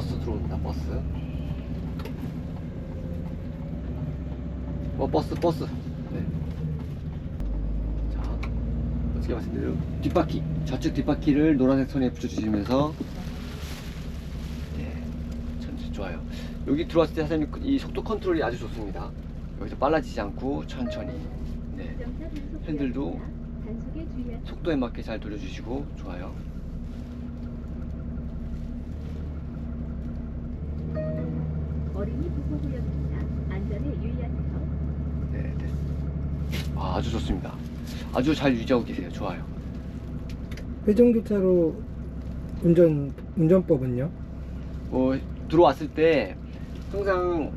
들어옵니다 버스. 어 버스 버스. 네. 자 어떻게 말씀드려요? 뒷바퀴 좌측 뒷바퀴를 노란색 선에 붙여주시면서. 네 천천히 좋아요. 여기 들어왔을 때 사장님 이 속도 컨트롤이 아주 좋습니다. 여기서 빨라지지 않고 천천히. 네. 핸들도 속도에 맞게 잘 돌려주시고 좋아요 어린이 보호구역입니다. 안전에 유의하세요. 네, 됐습니다. 아, 아주 좋습니다. 아주 잘 유지하고 계세요. 좋아요. 회전교차로 운전 운전법은요? 어, 들어왔을 때 항상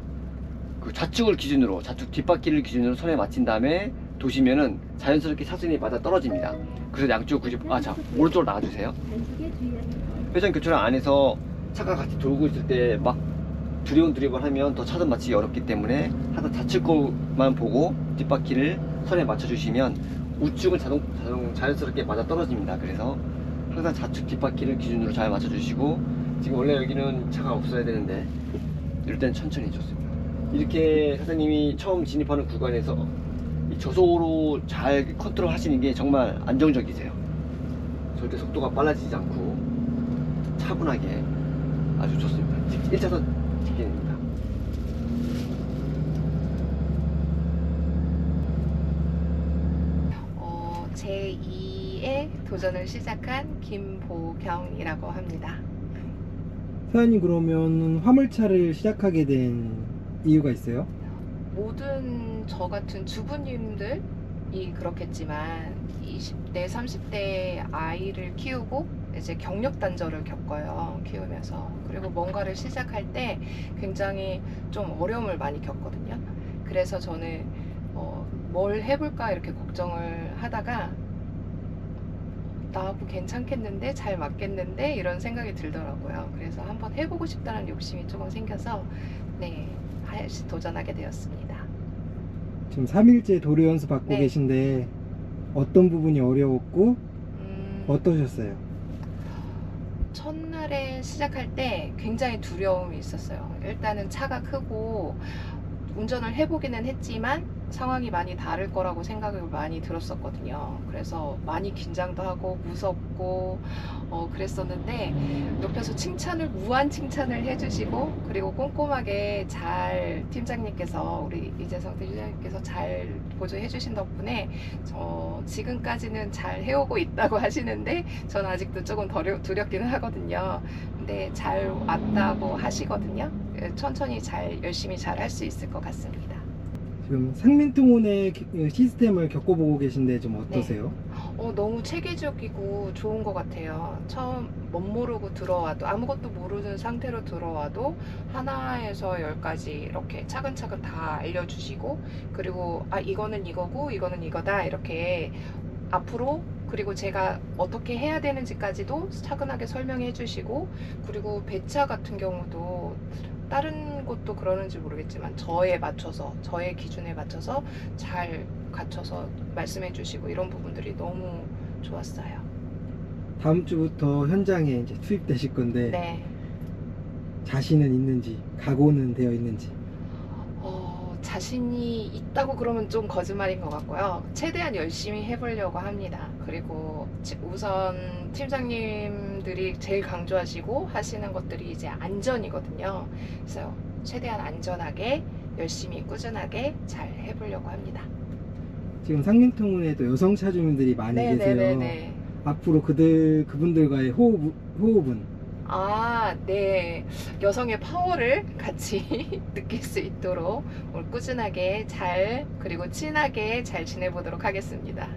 그 좌측을 기준으로 좌측 뒷바퀴를 기준으로 손에 맞힌 다음에 도시면은 자연스럽게 사선이 맞아 떨어집니다. 그래서 양쪽 굳이 아자 오른쪽으로. 단속에 주의하세요. 회전 교차로 안에서 차가 같이 돌고 있을 때 막 두리번 두리번 하면 더 차선 맞추기 어렵기 때문에 항상 좌측 거만 보고 뒷바퀴를 선에 맞춰주시면 우측은 자동, 자동 자연스럽게 맞아 떨어집니다. 그래서 항상 좌측 뒷바퀴를 기준으로 잘 맞춰주시고 지금 원래 여기는 차가 없어야 되는데 이럴 땐 천천히 좋습니다. 이렇게 사장님이 처음 진입하는 구간에서 이 저속으로 잘 컨트롤 하시는 게 정말 안정적이세요. 절대 속도가 빨라지지 않고 차분하게 아주 좋습니다. 1차선 직진입니다. 어, 제2의 도전을 시작한 김보경이라고 합니다. 사장님 그러면 화물차를 시작하게 된 이유가 있어요? 모든 저 같은 주부님들이 그렇겠지만 20대, 30대 아이를 키우고 이제 경력 단절을 겪어요. 키우면서. 그리고 뭔가를 시작할 때 굉장히 좀 어려움을 많이 겪거든요. 그래서 저는 어, 뭘 해볼까 이렇게 걱정을 하다가 나하고 괜찮겠는데 잘 맞겠는데 이런 생각이 들더라고요. 그래서 한번 해보고 싶다는 욕심이 조금 생겨서 네 하야시 도전하게 되었습니다. 지금 3일째 도로 연수 받고 네. 계신데 어떤 부분이 어려웠고 음, 어떠셨어요? 첫날에 시작할 때 굉장히 두려움이 있었어요. 일단은 차가 크고 운전을 해보기는 했지만 상황이 많이 다를 거라고 생각을 많이 들었었거든요. 그래서 많이 긴장도 하고 무섭고 어, 그랬었는데 옆에서 칭찬을 무한 칭찬을 해주시고 그리고 꼼꼼하게 잘 팀장님께서 우리 이재성 팀장님께서 잘 보조해 주신 덕분에 저 지금까지는 잘 해오고 있다고 하시는데 저는 아직도 조금 두려, 두렵기는 하거든요. 근데 잘 왔다고 하시거든요. 예, 천천히 잘 열심히 잘 할 수 있을 것 같습니다. 지금 상민통운의 기- 시스템을 겪어보고 계신데 좀 어떠세요? 어, 너무 체계적이고 좋은 것 같아요. 처음 못 모르고 들어와도 아무것도 모르는 상태로 들어와도 하나에서 열까지 이렇게 차근차근 다 알려주시고 그리고 아 이거는 이거고 이거는 이거다 이렇게 앞으로 그리고 제가 어떻게 해야 되는지까지도 차근하게 설명해 주시고 그리고 배차 같은 경우도 다른 곳도 그러는지 모르겠지만 저에 맞춰서 저의 기준에 맞춰서 잘 갖춰서 말씀해 주시고 이런 부분들이 너무 좋았어요. 다음 주부터 현장에 이제 투입되실 건데 네. 자신은 있는지 각오는 되어 있는지 어, 자신이 있다고 그러면 좀 거짓말인 것 같고요. 최대한 열심히 해보려고 합니다. 그리고 지- 우선 팀장님들이 제일 강조하시고 하시는 것들이 이제 안전이거든요. 그래서 최대한 안전하게 열심히 꾸준하게 잘 해보려고 합니다. 지금 상민통운에도 여성 차주분들이 많이 계세요. 네네네네. 앞으로 그들 그분들과의 호흡 호흡은 아, 네. 여성의 파워를 같이 느낄 수 있도록 오늘 꾸준하게 잘 그리고 친하게 잘 지내보도록 하겠습니다.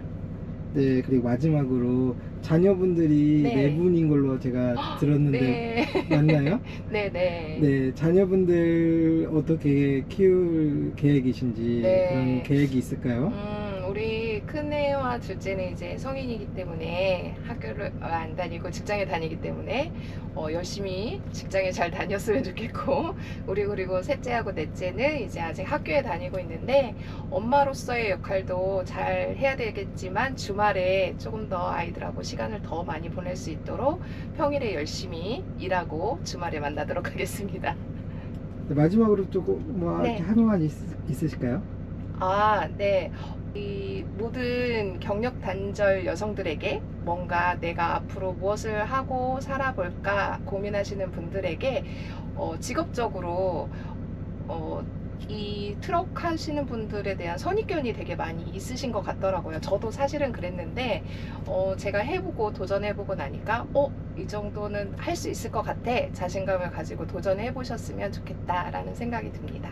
네 그리고 마지막으로 자녀분들이 네. 네, 분인 걸로 제가 들었는데 네, 맞나요? 네, 네. 네 자녀분들 어떻게 키울 계획이신지 네. 그런 계획이 있을까요? 음, 우리 큰애와 둘째는 이제 성인이기 때문에 학교를 안 다니고 직장에 다니기 때문에 어, 열심히 직장에 잘 다녔으면 좋겠고 우리 그리고 셋째하고 넷째는 이제 아직 학교에 다니고 있는데 엄마로서의 역할도 잘 해야 되겠지만 주말에 조금 더 아이들하고 시간을 더 많이 보낼 수 있도록 평일에 열심히 일하고 주말에 만나도록 하겠습니다. 네, 마지막으로 조금 뭐 네. 이렇게 한마디 있, 있으실까요? 아, 네. 이 모든 경력 단절 여성들에게 뭔가 내가 앞으로 무엇을 하고 살아볼까 고민하시는 분들에게 어, 직업적으로 어, 이 트럭 하시는 분들에 대한 선입견이 되게 많이 있으신 것 같더라고요. 저도 사실은 그랬는데 어, 제가 해보고 도전해보고 나니까 어, 이 정도는 할 수 있을 것 같아 자신감을 가지고 도전해 보셨으면 좋겠다라는 생각이 듭니다.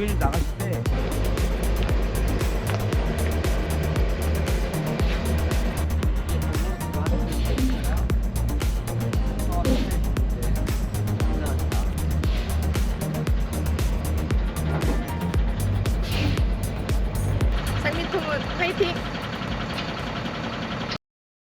목요일 나갔을 때